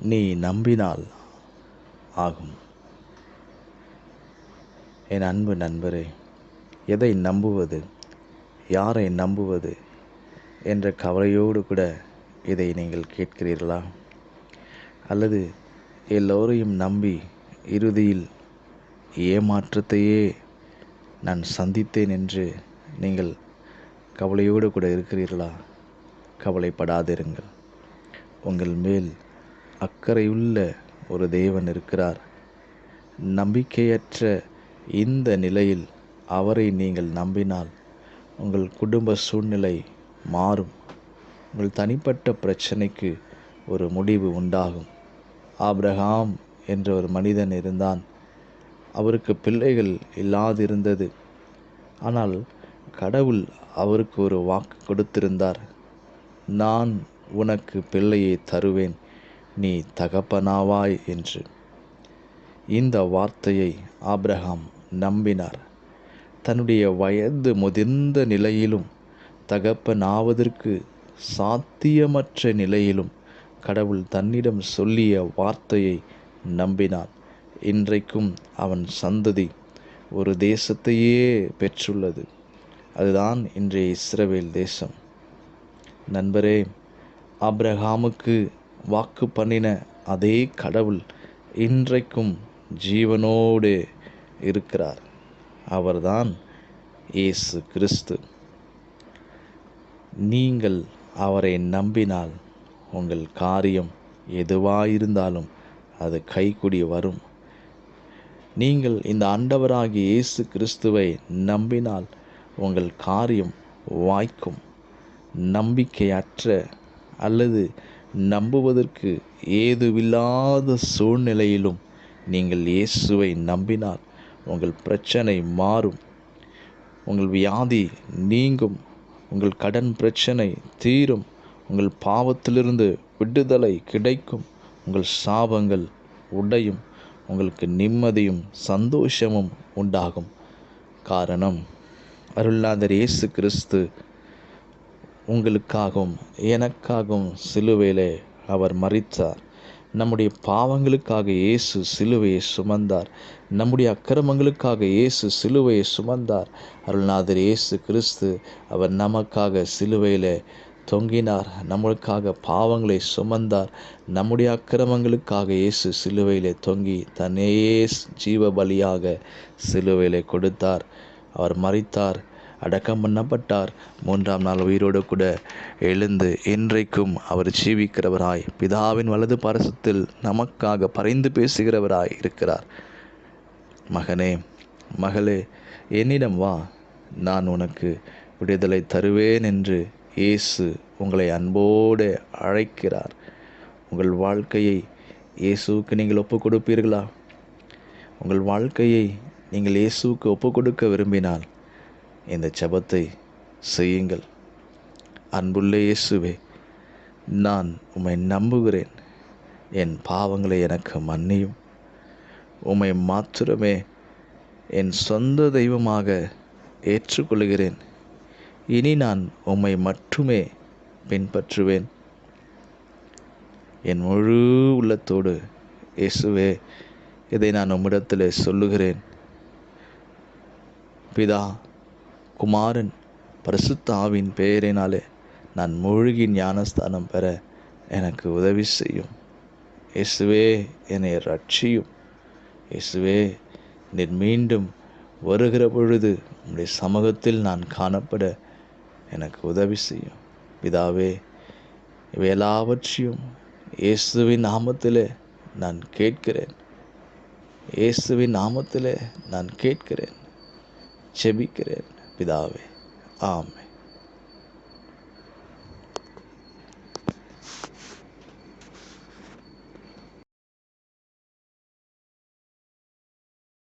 நீ நம்பினால் ஆகும். என் அன்பு நண்பரே எதை நம்புவது யாரை நம்புவது என்ற கவலையோடு கூட இதை நீங்கள் கேட்கிறீர்களா? அல்லது எல்லோரையும் நம்பி இறுதியில் ஏமாற்றத்தையே நான் சந்தித்தேன் என்று நீங்கள் கவலையோடு கூட இருக்கிறீர்களா? கவலைப்படாதிருங்கள். உங்கள் மேல் அக்கறையுள்ள ஒரு தேவன் இருக்கிறார். நம்பிக்கையற்ற இந்த நிலையில் அவரை நீங்கள் நம்பினால் உங்கள் குடும்ப சூழ்நிலை மாறும். உங்கள் தனிப்பட்ட பிரச்சனைக்கு ஒரு முடிவு உண்டாகும். ஆப்ரஹாம் என்ற ஒரு மனிதன் இருந்தான். அவருக்கு பிள்ளைகள் இல்லாதிருந்தது. ஆனால் கடவுள் அவருக்கு ஒரு வாக்கு கொடுத்திருந்தார். நான் உனக்கு பிள்ளையை தருவேன். நீ தகப்பனாவாய் என்று. இந்த வார்த்தையை ஆப்ரஹாம் நம்பினார். தன்னுடைய வயது முதிர்ந்த நிலையிலும் தகப்பனாவதற்கு சாத்தியமற்ற நிலையிலும் கடவுள் தன்னிடம் சொல்லிய வார்த்தையை நம்பினான். இன்றைக்கும் அவன் சந்ததி ஒரு தேசத்தையே பெற்றுள்ளது. அதுதான் இன்றைய இஸ்ரவேல் தேசம். நண்பரே ஆப்ரஹாமுக்கு வாக்கு பண்ணின அதே கடவுள் இன்றைக்கும் ஜீவனோடு இருக்கிறார். அவர்தான் இயேசு கிறிஸ்து. நீங்கள் அவரை நம்பினால் உங்கள் காரியம் எதுவாயிருந்தாலும் அது கைக்குடி வரும். நீங்கள் இந்த ஆண்டவராகிய இயேசு கிறிஸ்துவை நம்பினால் உங்கள் காரியம் வாய்க்கும். நம்பிக்கையற்ற அல்லது நம்புவதற்கு ஏதுவில்லாத சூழ்நிலையிலும் நீங்கள் இயேசுவை நம்பினால் உங்கள் பிரச்சனை மாறும். உங்கள் வியாதி நீங்கும். உங்கள் கடன் பிரச்சனை தீரும். உங்கள் பாவத்திலிருந்து விடுதலை கிடைக்கும். உங்கள் சாபங்கள் உடையும். உங்களுக்கு நிம்மதியும் சந்தோஷமும் உண்டாகும். காரணம் அருள்நாதர் இயேசு கிறிஸ்து உங்களுக்காகவும் எனக்காகவும் சிலுவையிலே அவர் மறித்தார் நம்முடைய பாவங்களுக்காக இயேசு சிலுவையை சுமந்தார். நம்முடைய அக்கிரமங்களுக்காக இயேசு சிலுவையை சுமந்தார். அருள்நாதர் இயேசு கிறிஸ்து அவர் நமக்காக சிலுவையில் தொங்கினார். நம்மளுக்காக பாவங்களை சுமந்தார். நம்முடைய அக்கிரமங்களுக்காக இயேசு சிலுவையிலே தொங்கி தன்னையே ஜீவ பலியாக சிலுவையிலே கொடுத்தார். அவர் மறித்தார் அடக்கம் பண்ணப்பட்டார். மூன்றாம் நாள் உயிரோடு கூட எழுந்து இன்றைக்கும் அவர் ஜீவிக்கிறவராய் பிதாவின் வலது பரசத்தில் நமக்காக பறைந்து பேசுகிறவராய் இருக்கிறார். மகனே மகளே என்னிடம் வா. நான் உனக்கு விடுதலை தருவேன் என்று இயேசு உங்களை அன்போடு அழைக்கிறார். உங்கள் வாழ்க்கையை இயேசுவுக்கு நீங்கள் ஒப்புக் கொடுப்பீர்களா? உங்கள் வாழ்க்கையை நீங்கள் இயேசுவுக்கு ஒப்புக் கொடுக்க விரும்பினால் இந்த ஜபத்தை செய்யுங்கள். அன்புள்ள இயேசுவே நான் உம்மை நம்புகிறேன். என் பாவங்களை எனக்கு மன்னியும். உம்மை மாத்திரமே என் சொந்த தெய்வமாக ஏற்றுக்கொள்கிறேன். இனி நான் உம்மை மட்டுமே பின்பற்றுவேன். என் முழு உள்ளத்தோடு இயேசுவே இதை நான் உம்மிடத்தில் சொல்லுகிறேன். பிதா குமாரன் பரிசுத்த ஆவின் பெயரினாலே நான் மூழ்கி ஞானஸ்தானம் பெற எனக்கு உதவி செய்யும். இயேசுவே என்னை ரட்சியும் இயேசுவே நீர் மீண்டும் வருகிற பொழுது உம்முடைய சமூகத்தில் நான் காணப்பட எனக்கு உதவி செய்யும். பிதாவே இவை எல்லாவற்றையும் இயேசுவின் நாமத்திலே நான் கேட்கிறேன். இயேசுவின் நாமத்திலே நான் கேட்கிறேன். செபிக்கிறேன் பிதாவே. ஆமே